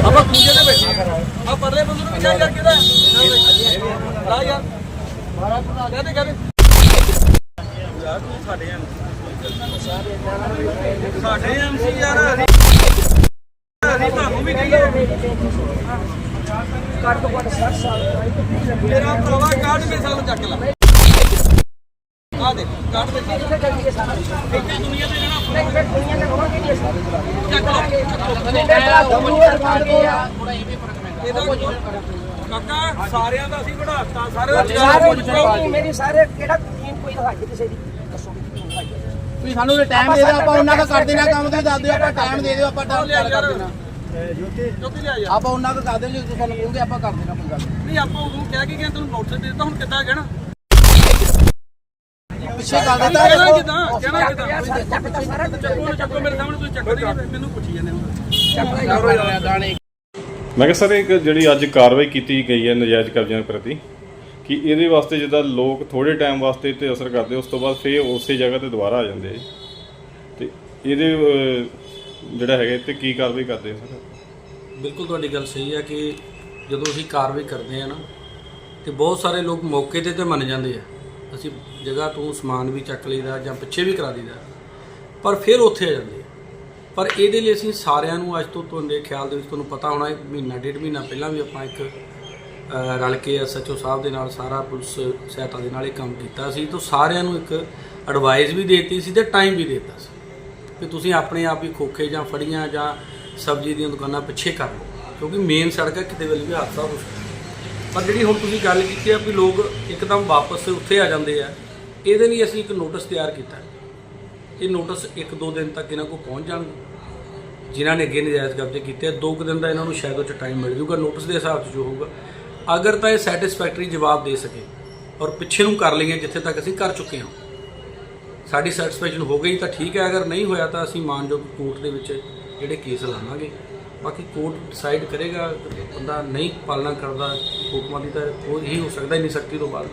ਆਪਾਂ ਖੂਜੇ ਤੇ ਬੈਠੇ ਆ। ਪਰਲੇ ਬੰਦੇ ਨੂੰ ਕਿਹਾ ਯਾਰ ਕਿਹਦਾ ਲਾ ਯਾਰ। ਕਹਦੇ ਕਹਦੇ। ਯਾਰ, ਤੂੰ ਸਾਡੇ ਸਾਡੇ ਐਮਸੀ ਯਾਰ, ਅਸੀਂ ਤੁਹਾਨੂੰ ਵੀ ਕਹੀਏ। ਘੱਟ ਤੋਂ ਘੱਟ 60 ਸਾਲ ਤੇਰਾ ਭਰਾਵਾ ਕਾਢ ਕੇ ਸਾਨੂੰ ਚੱਕ ਲਾ? ਆ ਦੇ ਕਾਢ ਦੇ। ਇੱਥੇ ਚੱਲੀਏ ਸਾਰਾ। ਇੱਥੇ ਦੁਨੀਆ ਤੇ ਰਹਿਣਾ ਨਹੀਂ ਫਿਰ ਦੁਨੀਆ ਦੇ ਹੋਣਗੇ ਨਹੀਂ ਅਸੀਂ। ਚੱਕ ਬੇਟਾ ਦਮੂਰ ਮਾਰ ਗਿਆ ਇਹਦਾ ਕਾਕਾ ਸਾਰਿਆਂ ਦਾ ਅਸੀਂ ਵਧਾਤਾ ਸਾਰੇ ਦਾ ਨਹੀਂ ਮੇਰੀ ਸਾਰੇ ਕਿਹੜਾ ਕੋਈ ਦਿਖਾਈ ਕਿਸੇ ਦੀ? ਦੱਸੋ ਵੀ ਤੁਸੀਂ ਸਾਨੂੰ ਟਾਈਮ ਦੇ ਦਿਓ ਆਪਾਂ ਉਹਨਾਂ ਦਾ ਕਰ ਦੇਣਾ ਕੰਮ ਤੁਸੀਂ ਦੱਸ ਦਿਓ ਆਪਾਂ ਟਾਈਮ ਦੇ ਦਿਓ ਆਪਾਂ ਟਾਈਮ ਕਰ ਦੇਣਾ। ਜੋਤੀ। ਲਿਆ ਯਾਰ। ਆਪਾਂ ਉਹਨਾਂ ਦਾ ਕਰ ਦਿਓ ਜੇ ਤੁਸੀਂ ਸਾਨੂੰ ਕਹੋਗੇ ਆਪਾਂ ਕਰ ਦੇਣਾ ਕੋਈ ਗੱਲ ਨਹੀਂ। ਨਹੀਂ ਆਪਾਂ ਉਦੋਂ ਕਹਿ ਕੇ ਗਏ ਤੈਨੂੰ ਨੋਟਿਸ ਦੇ ਦਿੱਤਾ ਹੁਣ ਕਿੱਦਾਂ ਕਹਿਣਾ? ਪਿੱਛੇ ਕਰ ਦਿੱਤਾ। ਕਹਿਣਾ ਕਿੱਦਾਂ? ਕਹਿਣਾ ਕਿੱਦਾਂ? ਚੱਕ ਮੇਰੇ ਸਾਹਮਣੇ ਤੁਸੀਂ ਚੱਕੋ ਨਹੀਂ ਮੈਨੂੰ ਪੁੱਛੀ ਜਾਂਦੇ ਹੋ। ਦਾਣੇ ਮੈਂ ਕਿਹਾ ਸਰ ਇੱਕ ਜਿਹੜੀ ਅੱਜ ਕਾਰਵਾਈ ਕੀਤੀ ਗਈ ਹੈ ਨਜਾਇਜ਼ ਕਬਜ਼ਿਆਂ ਪ੍ਰਤੀ ਕਿ ਇਹਦੇ ਵਾਸਤੇ ਜਿੱਦਾਂ ਲੋਕ ਥੋੜੇ ਟਾਈਮ ਵਾਸਤੇ ਤੇ ਅਸਰ ਕਰਦੇ ਉਸ ਤੋਂ ਬਾਅਦ ਫੇਰ ਉਸੇ ਜਗ੍ਹਾ ਤੇ ਦੁਬਾਰਾ ਆ ਜਾਂਦੇ। ਤੇ ਇਹਦੇ ਜਿਹੜਾ ਹੈਗਾ ਤੇ ਕੀ ਕਾਰਵਾਈ ਕਰਦੇ ਸਰ? ਬਿਲਕੁਲ ਤੁਹਾਡੀ ਗੱਲ ਸਹੀ ਹੈ ਕਿ ਜਦੋਂ ਅਸੀਂ ਕਾਰਵਾਈ ਕਰਦੇ ਆ ਨਾ ਤੇ ਬਹੁਤ ਸਾਰੇ ਲੋਕ ਮੌਕੇ ਤੇ ਤੇ ਮੰਨ ਜਾਂਦੇ ਆ। ਅਸੀਂ ਜਗ੍ਹਾ ਤੋਂ ਸਮਾਨ ਵੀ ਚੱਕ ਲਈਦਾ ਜਾਂ ਪਿੱਛੇ ਵੀ ਕਰਾ ਦਈਦਾ। ਪਰ ਫਿਰ ਉੱਥੇ ਆ ਜਾਂਦੇ ਪਰ ਇਹਦੇ ਲਈ ਅਸੀਂ ਸਾਰਿਆਂ ਨੂੰ ਅੱਜ ਤੋਂ ਤੁਹਾਡੇ ਖਿਆਲ ਦੇ ਵਿੱਚ ਤੁਹਾਨੂੰ ਪਤਾ ਹੋਣਾ ਮਹੀਨਾ, ਡੇਢ ਮਹੀਨਾ ਪਹਿਲਾਂ ਵੀ ਆਪਾਂ ਇੱਕ ਰਲ ਕੇ ਐਸਐਚਓ ਸਾਹਿਬ ਦੇ ਨਾਲ ਸਾਰਾ ਪੁਲਿਸ ਸਹਾਇਤਾ ਦੇ ਨਾਲ ਇਹ ਕੰਮ ਕੀਤਾ ਸੀ। ਤਾਂ ਸਾਰਿਆਂ ਨੂੰ ਇੱਕ ਐਡਵਾਈਸ ਵੀ ਦੇਤੀ ਸੀ ਤੇ ਟਾਈਮ ਵੀ ਦਿੱਤਾ ਸੀ ਕਿ ਤੁਸੀਂ ਆਪਣੇ ਆਪ ਹੀ ਖੋਖੇ ਜਾਂ ਫੜੀਆਂ ਜਾਂ ਸਬਜ਼ੀ ਦੀਆਂ ਦੁਕਾਨਾਂ ਪਿੱਛੇ ਕਰ ਲਓ। ਕਿਉਂਕਿ ਮੇਨ ਸੜਕ ਹੈ, ਕਿਤੇ ਵੇਲੇ ਵੀ ਹਾਦਸਾ ਹੋ ਸਕਦਾ। ਪਰ ਜਿਹੜੀ ਹੁਣ ਤੁਸੀਂ ਗੱਲ ਕੀਤੀ ਆ ਵੀ ਲੋਕ ਇੱਕਦਮ ਵਾਪਸ ਉੱਥੇ ਆ ਜਾਂਦੇ ਆ, ਇਹਦੇ ਲਈ ਅਸੀਂ ਇੱਕ ਨੋਟਿਸ ਤਿਆਰ ਕੀਤਾ। ਇਹ ਨੋਟਿਸ ਇੱਕ ਦੋ ਦਿਨ ਤੱਕ ਇਹਨਾਂ ਕੋਲ ਪਹੁੰਚ ਜਾਣਗੇ। ਜਿਨ੍ਹਾਂ ਨੇ ਅੱਗੇ ਨਜਾਇਜ਼ ਕਬਜ਼ੇ ਕੀਤੇ ਆ, ਦੋ ਕੁ ਦਿਨ ਦਾ ਇਹਨਾਂ ਨੂੰ ਸ਼ਾਇਦ ਉਹ ਚ ਟਾਈਮ ਮਿਲ ਜੂਗਾ ਨੋਟਿਸ ਦੇ ਹਿਸਾਬ 'ਚ ਜੋ ਹੋਊਗਾ। ਅਗਰ ਤਾਂ ਇਹ ਸੈਟੀਸਫੈਕਟਰੀ ਜਵਾਬ ਦੇ ਸਕੇ ਔਰ ਪਿੱਛੇ ਨੂੰ ਕਰ ਲਈਏ ਜਿੱਥੇ ਤੱਕ ਅਸੀਂ ਕਰ ਚੁੱਕੇ ਹਾਂ। ਸਾਡੀ ਸੈਟੀਸਫੈਕਸ਼ਨ ਹੋ ਗਈ ਤਾਂ ਠੀਕ ਹੈ, ਅਗਰ ਨਹੀਂ ਹੋਇਆ ਤਾਂ ਅਸੀਂ ਮਾਨਯੋਗ ਕੋਰਟ ਦੇ ਵਿੱਚ ਜਿਹੜੇ ਕੇਸ ਲਾਵਾਂਗੇ। ਬਾਕੀ ਕੋਰਟ ਡਿਸਾਈਡ ਕਰੇਗਾ ਬੰਦਾ ਨਹੀਂ ਪਾਲਣਾ ਕਰਦਾ ਹੁਕਮਾਂ ਦੀ ਤਾਂ ਕੋਈ ਹੀ ਹੋ ਸਕਦਾ ਨਹੀਂ ਸਕਤੀ ਤੋਂ ਬਾਅਦ।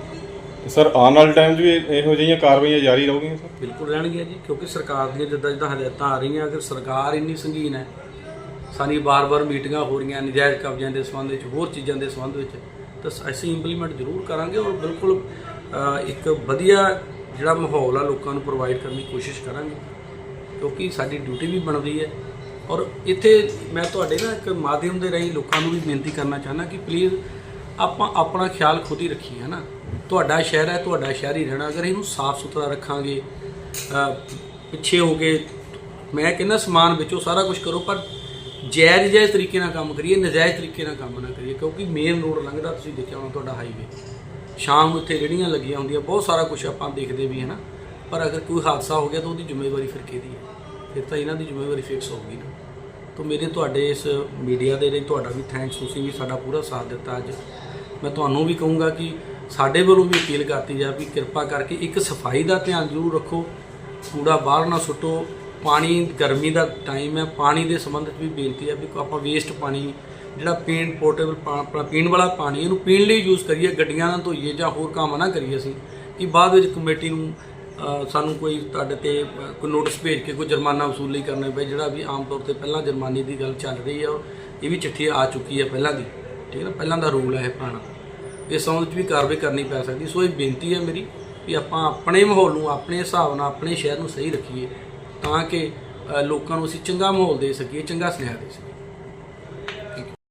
ਸਰ ਆਉਣ ਵਾਲੇ ਟਾਈਮ 'ਚ ਵੀ ਇਹੋ ਜਿਹੀਆਂ ਕਾਰਵਾਈਆਂ ਜਾਰੀ ਰਹੂਗੀਆਂ ਸਰ? ਬਿਲਕੁਲ ਰਹਿਣਗੀਆਂ ਜੀ ਕਿਉਂਕਿ ਸਰਕਾਰ ਦੀਆਂ ਜਿੱਦਾਂ ਜਿੱਦਾਂ ਹਦਾਇਤਾਂ ਆ ਰਹੀਆਂ ਅਗਰ ਸਰਕਾਰ ਇੰਨੀ ਸੰਗੀਨ ਹੈ ਸਾਡੀ ਬਾਰ-ਬਾਰ ਮੀਟਿੰਗਾਂ ਹੋ ਰਹੀਆਂ ਨਜਾਇਜ਼ ਕਬਜ਼ਿਆਂ ਦੇ ਸੰਬੰਧ ਵਿੱਚ ਹੋਰ ਚੀਜ਼ਾਂ ਦੇ ਸੰਬੰਧ ਵਿੱਚ ਤਾਂ ਅਸੀਂ ਇੰਪਲੀਮੈਂਟ ਜ਼ਰੂਰ ਕਰਾਂਗੇ ਔਰ ਬਿਲਕੁਲ ਇੱਕ ਵਧੀਆ ਜਿਹੜਾ ਮਾਹੌਲ ਆ ਲੋਕਾਂ ਨੂੰ ਪ੍ਰੋਵਾਈਡ ਕਰਨ ਦੀ ਕੋਸ਼ਿਸ਼ ਕਰਾਂਗੇ। ਕਿਉਂਕਿ ਸਾਡੀ ਡਿਊਟੀ ਵੀ ਬਣਦੀ ਹੈ ਔਰ ਇੱਥੇ ਮੈਂ ਤੁਹਾਡੇ ਨਾ ਇੱਕ ਮਾਧਿਅਮ ਦੇ ਰਾਹੀਂ ਲੋਕਾਂ ਨੂੰ ਵੀ ਬੇਨਤੀ ਕਰਨਾ ਚਾਹੁੰਦਾ ਕਿ ਪਲੀਜ਼ ਆਪਾਂ ਆਪਣਾ ਖਿਆਲ ਖੁਦ ਹੀ ਰੱਖੀਏ ਹੈ ਨਾ ਤੁਹਾਡਾ ਸ਼ਹਿਰ ਹੈ, ਤੁਹਾਡਾ ਸ਼ਹਿਰ ਹੀ ਰਹਿਣਾ। ਅਗਰ ਇਹਨੂੰ ਸਾਫ਼ ਸੁਥਰਾ ਰੱਖਾਂਗੇ ਪਿੱਛੇ ਹੋ ਕੇ, ਮੈਂ ਕਹਿੰਦਾ ਸਮਾਨ ਵਿੱਚੋਂ, ਸਾਰਾ ਕੁਝ ਕਰੋ, ਪਰ ਜਾਇਜ਼ ਜਾਇਜ਼ ਤਰੀਕੇ ਨਾਲ ਕੰਮ ਕਰੀਏ, ਨਜਾਇਜ਼ ਤਰੀਕੇ ਨਾਲ ਕੰਮ ਨਾ ਕਰੀਏ, ਕਿਉਂਕਿ ਮੇਨ ਰੋਡ ਲੰਘਦਾ, ਤੁਸੀਂ ਦੇਖਿਆ ਹੋਣਾ ਤੁਹਾਡਾ ਹਾਈਵੇ ਸ਼ਾਮ ਨੂੰ ਇੱਥੇ ਰੇਹੜੀਆਂ ਲੱਗੀਆਂ ਹੁੰਦੀਆਂ, ਬਹੁਤ ਸਾਰਾ ਕੁਝ ਆਪਾਂ ਦੇਖਦੇ ਵੀ ਹੈ ਨਾ ਪਰ ਅਗਰ ਕੋਈ ਹਾਦਸਾ ਹੋ ਗਿਆ ਤਾਂ ਉਹਦੀ ਜ਼ਿੰਮੇਵਾਰੀ ਫਿਰ ਕਿਹਦੀ ਹੈ? ਫਿਰ ਤਾਂ ਇਹਨਾਂ ਦੀ ਜ਼ਿੰਮੇਵਾਰੀ ਫਿਕਸ ਹੋਊਗੀ ਨਾ। ਤਾਂ ਮੇਰੇ ਤੁਹਾਡੇ ਇਸ ਮੀਡੀਆ ਦੇ ਲਈ ਤੁਹਾਡਾ ਵੀ ਥੈਂਕਸ ਤੁਸੀਂ ਵੀ ਸਾਡਾ ਪੂਰਾ ਸਾਥ ਦਿੱਤਾ ਅੱਜ। ਮੈਂ ਤੁਹਾਨੂੰ ਵੀ ਕਹੂੰਗਾ ਕਿ ਸਾਡੇ ਵੱਲੋਂ ਵੀ ਅਪੀਲ ਕਰਤੀ ਜਾ ਵੀ ਕਿਰਪਾ ਕਰਕੇ ਇੱਕ ਸਫ਼ਾਈ ਦਾ ਧਿਆਨ ਜ਼ਰੂਰ ਰੱਖੋ। ਕੂੜਾ ਬਾਹਰ ਨਾ ਸੁੱਟੋ। ਪਾਣੀ, ਗਰਮੀ ਦਾ ਟਾਈਮ ਹੈ। ਪਾਣੀ ਦੇ ਸੰਬੰਧਿਤ ਵੀ ਬੇਨਤੀ ਹੈ ਵੀ ਆਪਾਂ ਵੇਸਟ ਪਾਣੀ, ਜਿਹੜਾ ਪੀਣ ਪੋਰਟੇਬਲ ਆਪਣਾ ਪੀਣ ਵਾਲਾ ਪਾਣੀ, ਇਹਨੂੰ ਪੀਣ ਲਈ ਯੂਜ਼ ਕਰੀਏ। ਗੱਡੀਆਂ ਨਾਲ ਧੋਈਏ ਜਾਂ ਹੋਰ ਕੰਮ ਨਾ ਕਰੀਏ ਅਸੀਂ। ਕਿ ਬਾਅਦ ਵਿੱਚ ਕਮੇਟੀ ਨੂੰ ਸਾਨੂੰ ਕੋਈ ਤੁਹਾਡੇ ਤੇ ਕੋਈ ਨੋਟਿਸ ਭੇਜ ਕੇ ਕੋਈ ਜੁਰਮਾਨਾ ਵਸੂਲ ਨਹੀਂ ਕਰਨਾ ਪਏ, ਜਿਹੜਾ ਵੀ ਆਮ ਤੌਰ ਤੇ ਪਹਿਲਾਂ ਜੁਰਮਾਨੇ ਦੀ ਗੱਲ ਚੱਲ ਰਹੀ ਹੈ ਇਹ ਵੀ ਚਿੱਠੀ ਆ ਚੁੱਕੀ ਹੈ ਪਹਿਲਾਂ ਦੀ, ਠੀਕ ਹੈ ਨਾ ਪਹਿਲਾਂ ਦਾ ਰੂਲ ਹੈ ਇਹ ਪੁਰਾਣਾ। ਇਸ ਸੰਬੰਧ ਵਿੱਚ ਵੀ ਕਾਰਵਾਈ ਕਰਨੀ ਪੈ ਸਕਦੀ ਸੋ ਇਹ ਬੇਨਤੀ ਹੈ ਮੇਰੀ ਵੀ ਆਪਾਂ ਆਪਣੇ ਮਾਹੌਲ ਨੂੰ, ਆਪਣੇ ਹਿਸਾਬ ਨਾਲ, ਆਪਣੇ ਸ਼ਹਿਰ ਨੂੰ ਸਹੀ ਰੱਖੀਏ, ਤਾਂ ਕਿ ਲੋਕਾਂ ਨੂੰ ਅਸੀਂ ਚੰਗਾ ਮਾਹੌਲ ਦੇ ਸਕੀਏ, ਚੰਗਾ ਸੁਨੇਹਾ ਦੇ ਸਕੀਏ।